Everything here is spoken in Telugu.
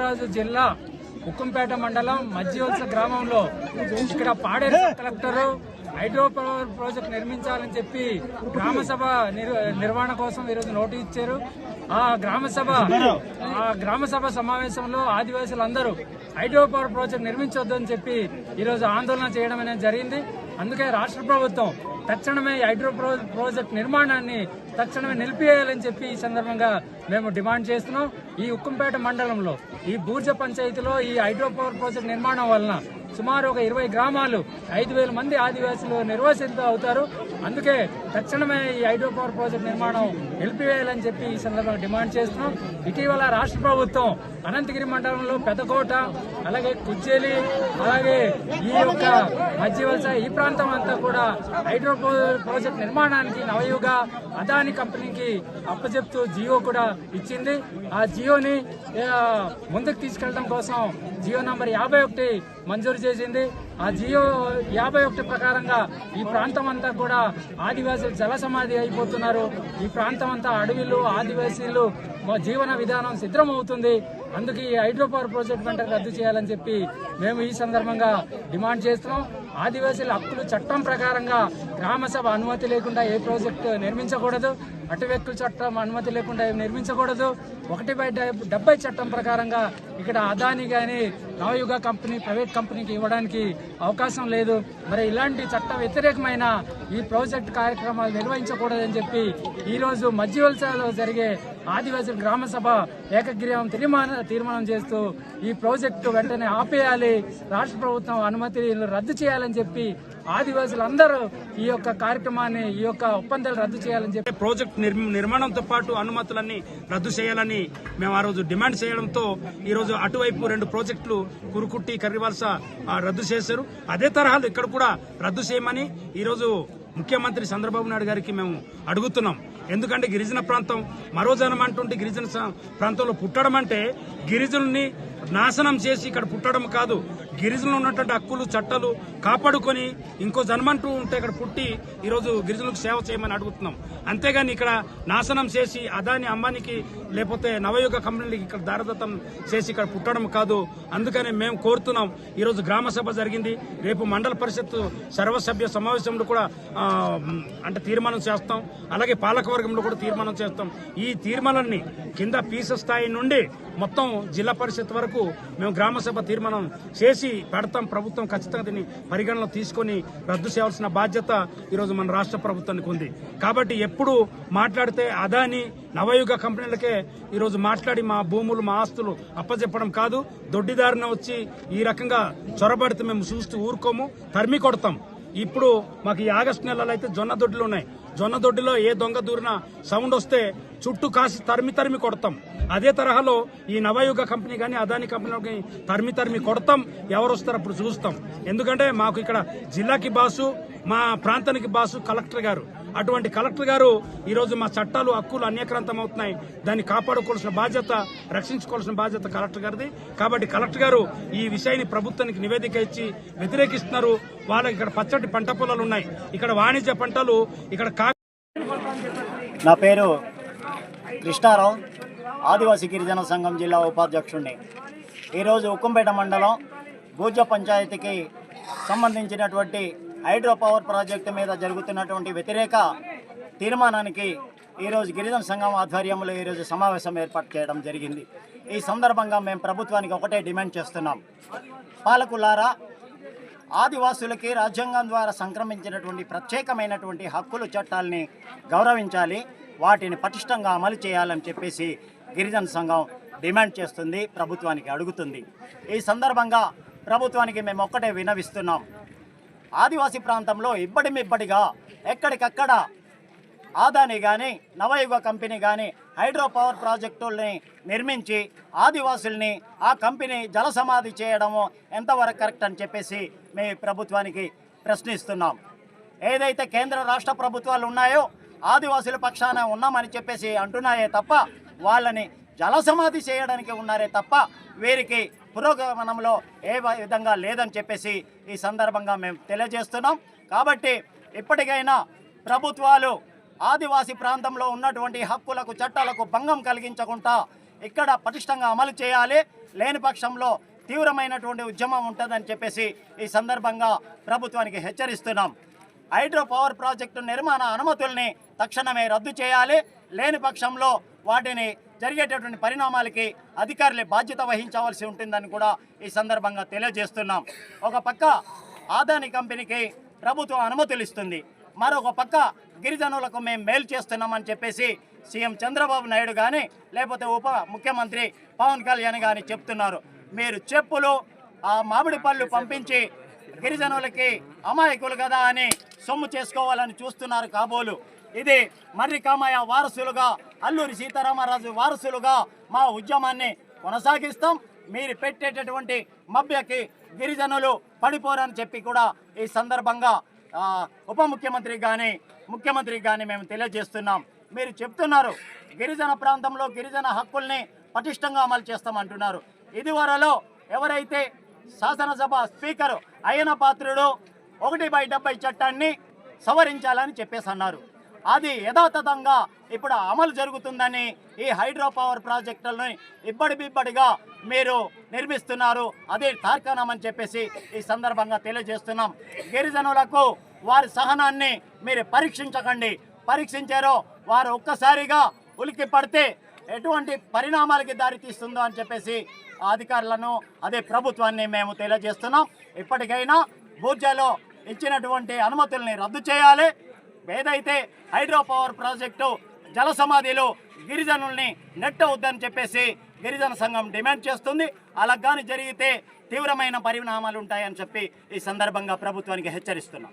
రాజు జిల్లా ఉక్కంపేట మండలం మధ్యవలస గ్రామంలో ఇక్కడ Paderu collector collector hydro power project నిర్మించాలని చెప్పి గ్రామసభ నిర్వహణ కోసం ఈరోజు నోటీస్ ఇచ్చారు. ఆ గ్రామసభ ఆ గ్రామసభ సమావేశంలో ఆదివాసులందరూ హైడ్రో పవర్ ప్రాజెక్ట్ నిర్మించొద్దని చెప్పి ఈరోజు ఆందోళన చేయడం అనేది జరిగింది. అందుకే రాష్ట్ర ప్రభుత్వం తక్షణమే ఈ హైడ్రో ప్రాజెక్ట్ నిర్మాణాన్ని తక్షణమే నిలిపివేయాలని చెప్పి ఈ సందర్భంగా మేము డిమాండ్ చేస్తున్నాం. ఈ ఉక్కంపేట మండలంలో ఈ బూర్జ పంచాయతీలో ఈ హైడ్రో పవర్ ప్రాజెక్ట్ నిర్మాణం వలన సుమారు ఒక ఇరవై గ్రామాలు ఐదు వేల మంది ఆదివాసులు నిర్వసిత అవుతారు. అందుకే తక్షణమే ఈ హైడ్రో పవర్ ప్రాజెక్ట్ నిర్మాణం నిలిపివేయాలని చెప్పి ఈ సందర్భంగా డిమాండ్ చేస్తున్నాం. ఇటీవల రాష్ట్ర ప్రభుత్వం అనంతగిరి మండలంలో పెద్దకోట అలాగే కుచ్చేలి అలాగే ఈ యొక్క మధ్యవలస ఈ ప్రాంతం అంతా కూడా హైడ్రో ప్రాజెక్ట్ నిర్మాణానికి నవయుగ అదాని కంపెనీకి అప్పచెప్తూ జియో కూడా ఇచ్చింది. ఆ జియోని ముందుకు తీసుకెళ్ళడం కోసం జియో నంబర్ యాభై ఒకటి మంజూరు చేసింది. ఆ జియో యాభై ఒకటి ప్రకారంగా ఈ ప్రాంతం అంతా కూడా ఆదివాసీలు జల సమాధి అయిపోతున్నారు. ఈ ప్రాంతం అంతా అడవిలు ఆదివాసీలు మా జీవన విధానం సిద్ధమవుతుంది. అందుకే ఈ హైడ్రో పవర్ ప్రాజెక్ట్ వెంటనే రద్దు చేయాలని చెప్పి మేము ఈ సందర్భంగా డిమాండ్ చేస్తున్నాం. ఆదివాసీల హక్కులు చట్టం ప్రకారంగా గ్రామసభ అనుమతి లేకుండా ఏ ప్రాజెక్టు నిర్మించకూడదు. అటు వ్యక్తుల చట్టం అనుమతి లేకుండా నిర్మించకూడదు. ఒకటి బై డెబ్బై చట్టం ప్రకారంగా ఇక్కడ అదాని కానీ నవయుగ కంపెనీ ప్రైవేట్ కంపెనీకి ఇవ్వడానికి అవకాశం లేదు. మరి ఇలాంటి చట్ట వ్యతిరేకమైన ఈ ప్రాజెక్ట్ కార్యక్రమాలు నిర్వహించకూడదని చెప్పి ఈరోజు మధ్యవలసలో జరిగే ఆదివాసుల గ్రామ సభ ఏకగ్రీవం తీర్మాన తీర్మానం చేస్తూ ఈ ప్రాజెక్టు వెంటనే ఆపేయాలి. రాష్ట్ర ప్రభుత్వం అనుమతి రద్దు చేయాలని చెప్పి ఆదివాసులందరూ ఈ యొక్క కార్యక్రమాన్ని ఈ యొక్క ఒప్పందాలు రద్దు చేయాలని చెప్పి ప్రాజెక్ట్ నిర్మ- నిర్మాణంతో పాటు అనుమతులన్నీ రద్దు చేయాలని మేము ఆ రోజు డిమాండ్ చేయడంతో ఈరోజు అటువైపు రెండు ప్రాజెక్టులు కురుకుట్టి కర్రివలస రద్దు చేశారు. అదే తరహాలు ఇక్కడ కూడా రద్దు చేయమని ఈరోజు ముఖ్యమంత్రి చంద్రబాబు నాయుడు గారికి మేము అడుగుతున్నాం. ఎందుకంటే గిరిజన ప్రాంతం మరో జనం అంటుంటే గిరిజన ప్రాంతంలో పుట్టడం అంటే గిరిజనుల్ని నాశనం చేసి ఇక్కడ పుట్టడం కాదు. గిరిజనులు ఉన్నటువంటి హక్కులు చట్టాలు కాపాడుకొని ఇంకో జన్మంటూ ఉంటే ఇక్కడ పుట్టి ఈరోజు గిరిజనులకు సేవ చేయమని అడుగుతున్నాం. అంతేగాని ఇక్కడ నాశనం చేసి అదాని అంబానికి లేకపోతే నవయుగ కంపెనీలకి ఇక్కడ దారదత్తం చేసి ఇక్కడ పుట్టడం కాదు. అందుకని మేము కోరుతున్నాం. ఈరోజు గ్రామ సభ జరిగింది. రేపు మండల పరిషత్ సర్వసభ్య సమావేశంలో కూడా అంటే తీర్మానం చేస్తాం. అలాగే పాలకవర్గంలో కూడా తీర్మానం చేస్తాం. ఈ తీర్మానాన్ని కింద పీస స్థాయి నుండి మొత్తం జిల్లా పరిషత్ వరకు మేము గ్రామసభ తీర్మానం చేసి పెడతాం ప్రభుత్వం ఖచ్చితంగా దీన్ని పరిగణలో తీసుకొని రద్దు చేయాల్సిన బాధ్యత ఈరోజు మన రాష్ట్ర ప్రభుత్వానికి ఉంది. కాబట్టి ఎప్పుడు మాట్లాడితే అదాని నవయుగ కంపెనీలకే ఈరోజు మాట్లాడి మా భూములు మా ఆస్తులు అప్పచెప్పడం కాదు. దొడ్డిదారిన వచ్చి ఈ రకంగా చొరబడితే మేము చూస్తూ ఊరుకోము తరిమి కొడతాం. ఇప్పుడు మాకు ఈ ఆగస్టు నెలలో అయితే జొన్న దొడ్లు ఉన్నాయి. జొన్న దొడ్డిలో ఏ దొంగ దూరిన సౌండ్ వస్తే చుట్టూ కాసి తరిమి తరిమి కొడతాం. అదే తరహాలో ఈ నవయుగ కంపెనీ కానీ అదాని కంపెనీ కానీ తరిమి తరిమి కొడతాం. ఎవరు వస్తారు అప్పుడు చూస్తాం. ఎందుకంటే మాకు ఇక్కడ జిల్లాకి బాసు మా ప్రాంతానికి బాసు కలెక్టర్ గారు. అటువంటి కలెక్టర్ గారు ఈరోజు మా చట్టాలు హక్కులు అన్యక్రాంతం అవుతున్నాయి దాన్ని కాపాడుకోవాల్సిన బాధ్యత రక్షించుకోవాల్సిన బాధ్యత కలెక్టర్ గారిది. కాబట్టి కలెక్టర్ గారు ఈ విషయాన్ని ప్రభుత్వానికి నివేదిక ఇచ్చి వ్యతిరేకిస్తున్నారు. వాళ్ళకి ఇక్కడ పచ్చటి పంట పొలాలు ఉన్నాయి. ఇక్కడ వాణిజ్య పంటలు ఇక్కడ నా పేరు కృష్ణారావు ఆదివాసీ గిరిజన సంఘం జిల్లా ఉపాధ్యక్షుడిని ఈరోజు ఉక్కంపేట మండలం భూజ పంచాయతీకి సంబంధించినటువంటి హైడ్రో పవర్ ప్రాజెక్టు మీద జరుగుతున్నటువంటి వ్యతిరేక తీర్మానానికి ఈరోజు గిరిజన సంఘం ఆధ్వర్యంలో ఈరోజు సమావేశం ఏర్పాటు చేయడం జరిగింది. ఈ సందర్భంగా మేము ప్రభుత్వానికి ఒకటే డిమాండ్ చేస్తున్నాం. పాలకులారా ఆదివాసులకి రాజ్యాంగం ద్వారా సంక్రమించినటువంటి ప్రత్యేకమైనటువంటి హక్కులు చట్టాలని గౌరవించాలి వాటిని పటిష్టంగా అమలు చేయాలని చెప్పేసి గిరిజన సంఘం డిమాండ్ చేస్తుంది ప్రభుత్వానికి అడుగుతుంది. ఈ సందర్భంగా ప్రభుత్వానికి మేము ఒక్కటే వినవిస్తున్నాం. ఆదివాసీ ప్రాంతంలో ఇబ్బడిమిబ్బడిగా ఎక్కడికక్కడ ఆదాని కానీ నవయుగ కంపెనీ కానీ హైడ్రో పవర్ ప్రాజెక్టుల్ని నిర్మించి ఆదివాసుల్ని ఆ కంపెనీ జల సమాధి చేయడము ఎంతవరకు కరెక్ట్ అని చెప్పేసి మీ ప్రభుత్వానికి ప్రశ్నిస్తున్నాం. ఏదైతే కేంద్ర రాష్ట్ర ప్రభుత్వాలు ఉన్నాయో ఆదివాసుల పక్షాన ఉన్నామని చెప్పేసి అంటున్నాయే తప్ప వాళ్ళని జల సమాధి చేయడానికి ఉన్నారే తప్ప వీరికి పురోగమనంలో ఏ విధంగా లేదని చెప్పేసి ఈ సందర్భంగా మేము తెలియజేస్తున్నాం. కాబట్టి ఇప్పటికైనా ప్రభుత్వాలు ఆదివాసీ ప్రాంతంలో ఉన్నటువంటి హక్కులకు చట్టాలకు భంగం కలిగించకుండా ఇక్కడ పటిష్టంగా అమలు చేయాలి. లేని పక్షంలో తీవ్రమైనటువంటి ఉద్యమం ఉంటుందని చెప్పేసి ఈ సందర్భంగా ప్రభుత్వానికి హెచ్చరిస్తున్నాం. హైడ్రో పవర్ ప్రాజెక్టు నిర్మాణ అనుమతుల్ని తక్షణమే రద్దు చేయాలి. లేని పక్షంలో వాటిని జరిగేటటువంటి పరిణామాలకి అధికారులే బాధ్యత వహించవలసి ఉంటుందని కూడా ఈ సందర్భంగా తెలియజేస్తున్నాం. ఒక పక్క ఆదాని కంపెనీకి ప్రభుత్వం అనుమతులు ఇస్తుంది మరొక పక్క గిరిజనులకు మేము మేలు చేస్తున్నామని చెప్పేసి సీఎం చంద్రబాబు నాయుడు కానీ లేకపోతే ఉప ముఖ్యమంత్రి పవన్ కళ్యాణ్ కానీ చెప్తున్నారు. మీరు చెప్పులు ఆ మామిడి పళ్ళు పంపించి గిరిజనులకి అమాయకులు కదా అని సొమ్ము చేసుకోవాలని చూస్తున్నారు కాబోలు. ఇది మర్రి కామయ్య వారసులుగా అల్లూరి సీతారామరాజు వారసులుగా మా ఉద్యమాన్ని కొనసాగిస్తాం. మీరు పెట్టేటటువంటి మభ్యకి గిరిజనులు పడిపోరని చెప్పి కూడా ఈ సందర్భంగా ఉప ముఖ్యమంత్రి కానీ ముఖ్యమంత్రి కానీ మేము తెలియజేస్తున్నాం. మీరు చెప్తున్నారు గిరిజన ప్రాంతంలో గిరిజన హక్కుల్ని పటిష్టంగా అమలు చేస్తామంటున్నారు. ఇదివరలో ఎవరైతే శాసనసభ స్పీకర్ అయ్యన పాత్రుడు ఒకటి బై డెబ్బై చట్టాన్ని సవరించాలని చెప్పేసి అన్నారు. అది యథాతథంగా ఇప్పుడు అమలు జరుగుతుందని ఈ హైడ్రో పవర్ ప్రాజెక్టులని ఇబ్బడి బిబ్బడిగా మీరు నిర్మిస్తున్నారు. అదే తార్కాణమని చెప్పేసి ఈ సందర్భంగా తెలియజేస్తున్నాం. గిరిజనులకు వారి సహనాన్ని మీరు పరీక్షించకండి. పరీక్షించారో వారు ఒక్కసారిగా ఉలికి పడితే ఎటువంటి పరిణామాలకి దారితీస్తుందో అని చెప్పేసి అధికారులను అదే ప్రభుత్వాన్ని మేము తెలియజేస్తున్నాం. ఇప్పటికైనా బూర్జాలో ఇచ్చినటువంటి అనుమతుల్ని రద్దు చేయాలి. ఏదైతే హైడ్రో పవర్ ప్రాజెక్టు జల సమాధిలో గిరిజనుల్ని నెట్టవద్దని చెప్పేసి గిరిజన సంఘం డిమాండ్ చేస్తుంది. అలా కానీ జరిగితే తీవ్రమైన పరిణామాలు ఉంటాయని చెప్పి ఈ సందర్భంగా ప్రభుత్వానికి హెచ్చరిస్తున్నాం.